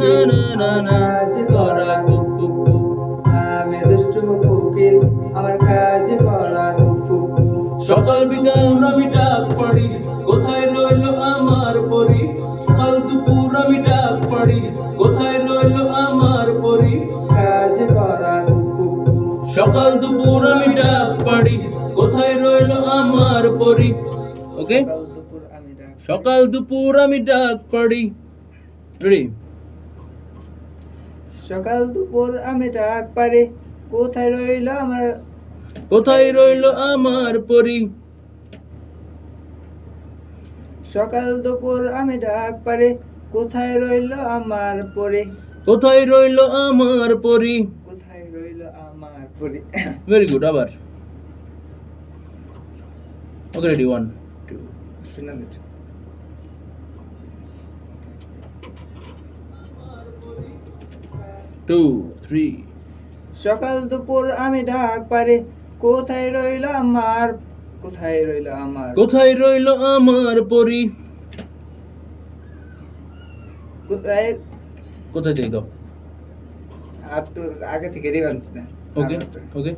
না না না না। করা কুক কুক কুক। আমি দুষ্টু কোকিল আমার কাজ করা কুক কুক কুক। সকাল বিকাল আমি ডাক পড়ি কোথায় রইল আমার পরি? সকাল দুপুর আমি ডাক পড়ি কোথায় রইল আমার পরি? কাজ করা কুক কুক কুক। সকাল দুপুর আমি ডাক পড়ি কোথায় রইল আমার পরি? ওকে? সকাল দুপুর আমি ডাক সকাল দুপুর আমি ডাক পড়ি। রেডি সকাল দুপুর আমি ডাক পারে কোথায় রইল আমার কোথায় রইল আমার পরি? সকাল দুপুর আমি ডাক পারে কোথায় রইল আমার পরে? কোথায় রইল আমার পরি? কোথায় রইল আমার পরে? ভেরি গুড আবার। ওকে রেডি ওয়ান টু শুনে টু থ্রি সকাল দুপুর আমি ডাক পারে কোথায় রইল আমার কোথায় রইল আমার? কোথায় রইল আমার পরি? কোথায়? কোথায় থেকে দাও? আর তো আগে থেকে রিভান্স না ওকে ওকে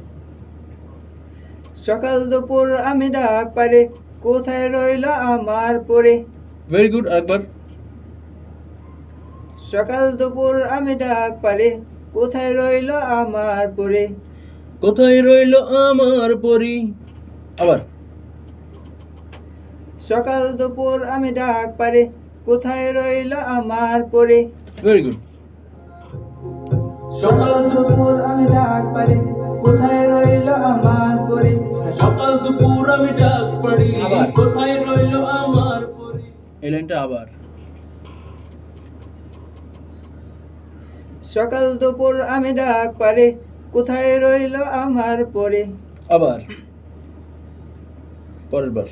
সকাল দুপুর আমি ডাক পারে কোথায় রইল আমার পরে? ভেরি গুড সকাল দুপুর আমি ডাক পারে কোথায় রইল আমার পরে? কোথায় রইল আমার পরি? আবার। সকাল দুপুর আমি ডাক পারে কোথায় রইল আমার পরে? ভেরি গুড সকাল দুপুর আমি ডাক পারে কোথায় রইল আমার পরে? সকাল দুপুর আমি ডাক পড়ি আবার। কোথায় রইল আমার পরে? এই লাইনটা আবার। সকাল দুপুর আমি ডাক পারে কোথায় রইল আমার পরে? আবার। পরের বার।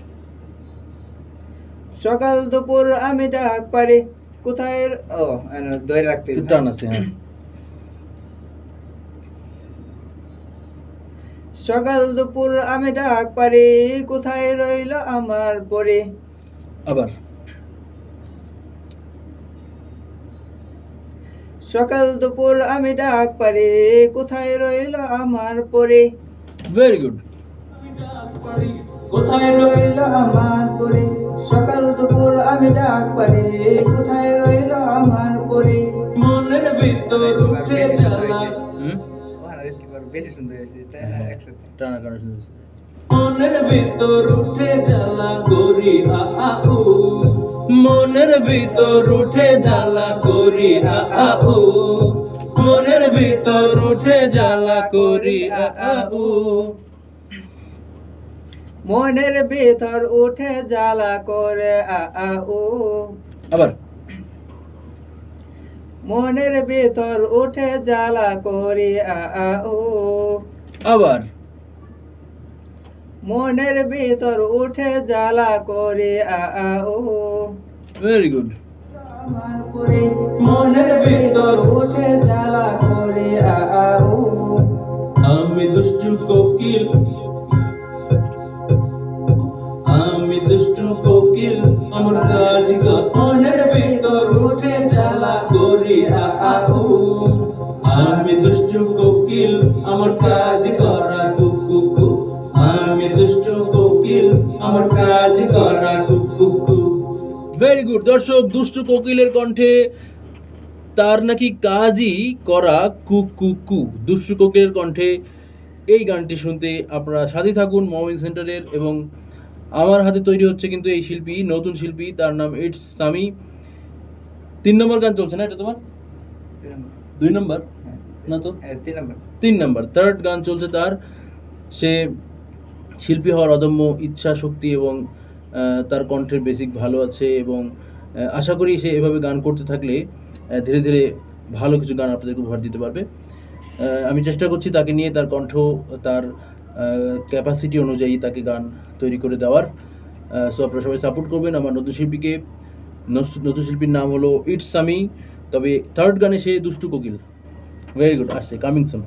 সকাল দুপুর আমি ডাক পারে কোথায় ও ধরে রাখতে টান আছে হ্যাঁ। সকাল দুপুর আমি ডাক পারে কোথায় রইল আমার পরে? আবার। সকাল দুপুর আমি ডাক পারে কোথায় রইল আমার পরে? ভেরি গুড কোথায় রইল আমার পরে? সকাল দুপুর আমি ডাক পারে কোথায় রইল আমার পরে? মনের ভিতর উঠে জ্বালা? বেশি সুন্দর হয়েছে। হ্যাঁ, টানা কাটা শুনতেছি। মনের ভিতর উঠে জ্বালা করি, আ আ মনের ভিতর উঠে জ্বালা করি, আ আ মনের ভিতর উঠে জ্বালা করি, আ আ মনের ভিতর উঠে জ্বালা করে, আ আ ও আবার। মনের ভিতর উঠে জ্বালা করে, আ আ ও আবার। মনের ভিতর উঠে জ্বালা করে আ ও। ভেরি গুড মনের ভিতর উঠে জ্বালা করে আ ও। আমি দুষ্টু কোকিল। আমি দুষ্টু কোকিল। আমার কাজ মনের ভিতর উঠে জ্বালা করে আ আমি দুষ্টু কোকিল। আমার কাজ করা কোকিল আমার কাজ করা ভেরি গুড দর্শক দুষ্টু কোকিলের কণ্ঠে তার নাকি কাজই করা কু কু কু। দুষ্টু কোকিলের কণ্ঠে এই গানটি শুনতে আপনারা সাথে থাকুন মমিন সেন্টারের এবং আমার হাতে তৈরি হচ্ছে কিন্তু এই শিল্পী নতুন শিল্পী তার নাম ইটস সামি তিন নম্বর গান চলছে না এটা তোমার? দুই নম্বর? না তো? হ্যাঁ, তিন নম্বর। তিন নম্বর। থার্ড গান চলছে তার। সে শিল্পী হওয়ার অদম্য ইচ্ছা, শক্তি এবং তার কণ্ঠের বেসিক ভালো আছে এবং আশা করি সে এভাবে গান করতে থাকলে ধীরে ধীরে ভালো কিছু গান আপনাদেরকে উপহার দিতে পারবে। আমি চেষ্টা করছি তাকে নিয়ে তার কণ্ঠ, তার ক্যাপাসিটি অনুযায়ী তাকে গান তৈরি করে দেওয়ার। সো আপনারা সবাই সাপোর্ট করবেন আমার নতুন শিল্পীকে। নতুন শিল্পীর নাম হলো ইটস সামি তবে থার্ড গানে সে দুষ্টু কোকিল। ভেরি গুড আসছে কামিং সুন